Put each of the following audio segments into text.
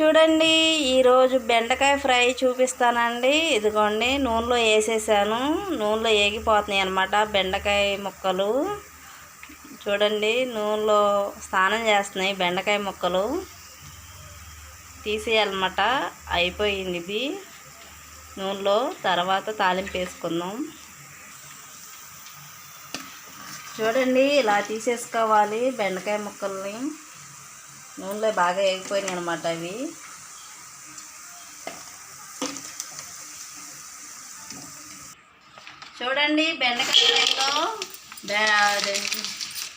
చూడండి ఈరోజు బెండకాయ ఫ్రై చూపిస్తానండి. ఇదిగోండి నూనెలో వేసేసాను. నూనెలో ఏగిపోతున్నాయి అనమాట బెండకాయ ముక్కలు. చూడండి నూనెలో స్నానం చేస్తున్నాయి బెండకాయ ముక్కలు. తీసేయాలన్నమాట. అయిపోయింది ఇది. నూనెలో తర్వాత తాలింపు వేసుకుందాం. చూడండి ఇలా తీసేసుకోవాలి బెండకాయ ముక్కల్ని. నూనెలో బాగా వేగిపోయినాయి అనమాట అవి. చూడండి బెండకాయలో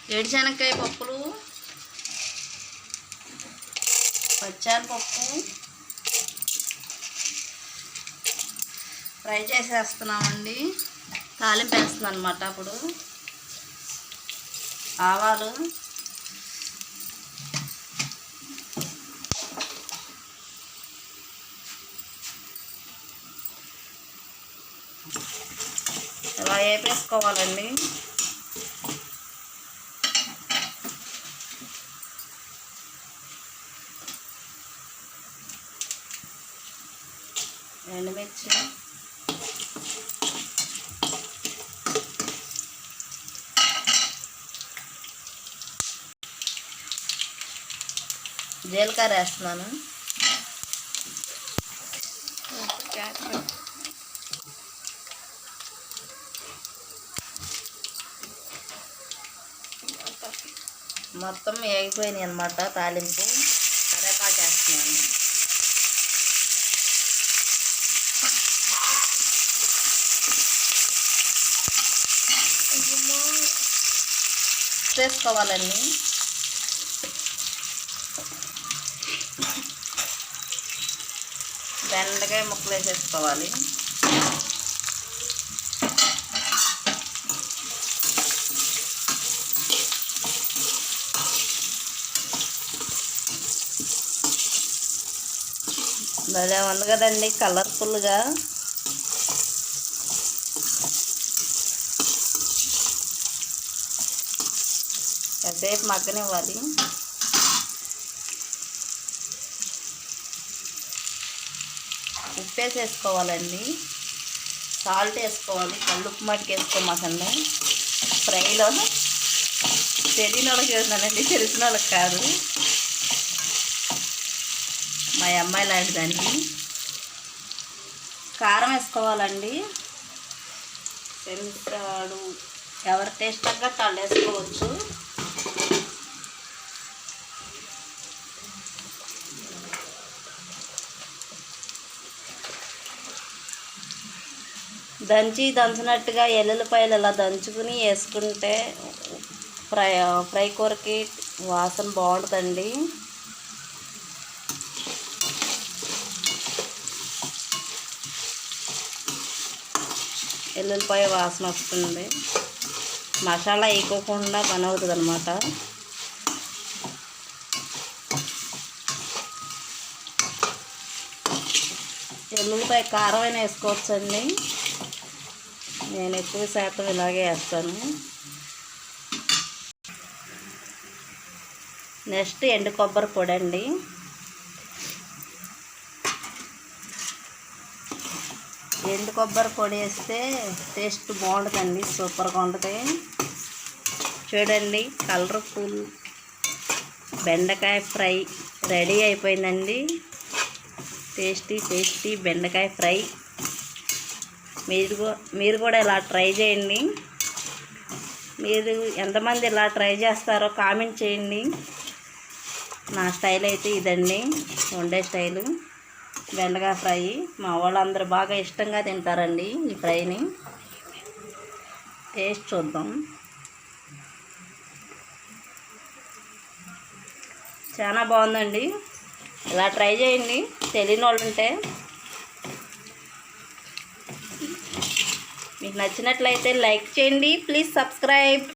ఏడిశనక్కాయ పప్పులు పచ్చాల పప్పు ఫ్రై చేసేస్తున్నామండి. తాలింపు వేస్తున్నాను అనమాట అప్పుడు. ఆవాలు. ఇలా వేపేసుకోవాలండి. ఎండుమిర్చి. జీలకర్ర వేస్తున్నాను. మొత్తం వేగిపోయినాయి అనమాట తాలింపు. కరేపాకు వేస్తున్నాను. చేసుకోవాలండి బెండకాయ ముక్కలు వేసేసుకోవాలి. భలే ఉంది కదండి కలర్ఫుల్గా కాసేపు మగ్గనివ్వాలి? ఉప్పు వేసేసుకోవాలండి సాల్ట్ వేసుకోవాలి కళ్ళుప్పు మట్టుకు వేసుకోమాకండి ఫ్రైలో తెలియని వాళ్ళకి వేస్తున్నానండి తెలిసిన వాళ్ళకి కాదు. మా అమ్మాయి లాంటిదండి కారం వేసుకోవాలండి. శనిస్తాడు ఎవరి టేస్ట్ తగ్గట్టు వాళ్ళు వేసుకోవచ్చు. దంచి దంచినట్టుగా ఎల్లుల్లిపాయలు ఇలా దంచుకుని వేసుకుంటే ఫ్రై ఫ్రై కూరకి వాసన బాగుంటుందండి. ఎల్లుల్లిపాయ వాసన వస్తుంది. మసాలా వేయకోకుండా పని అవుతుంది అనమాట ఎల్లుల్లిపాయ కారం అయినా వేసుకోవచ్చండి. నేను ఎక్కువ శాతం ఇలాగే వేస్తాను. నెక్స్ట్ ఎండు కొబ్బరి పొడి అండి ఎండు కొబ్బరి పొడి వేస్తే టేస్ట్ బాగుంటుందండి సూపర్గా ఉంటుంది. చూడండి కలర్ఫుల్ బెండకాయ ఫ్రై రెడీ అయిపోయిందండి. టేస్టీ టేస్టీ బెండకాయ ఫ్రై. మీరు మీరు కూడా ఇలా ట్రై చేయండి. మీరు ఎంతమంది ఇలా ట్రై చేస్తారో కామెంట్ చేయండి. నా స్టైల్ అయితే ఇదండి వండే స్టైలు. బెండకాయ ఫ్రై. మా వాళ్ళందరూ బాగా ఇష్టంగా తింటారండి ఈ ఫ్రైని. టేస్ట్ చూద్దాం. చాలా బాగుందండి. ఇలా ట్రై చేయండి. తెలియని వాళ్ళు ఉంటే. మీకు నచ్చినట్లయితే లైక్ చేయండి. Please subscribe.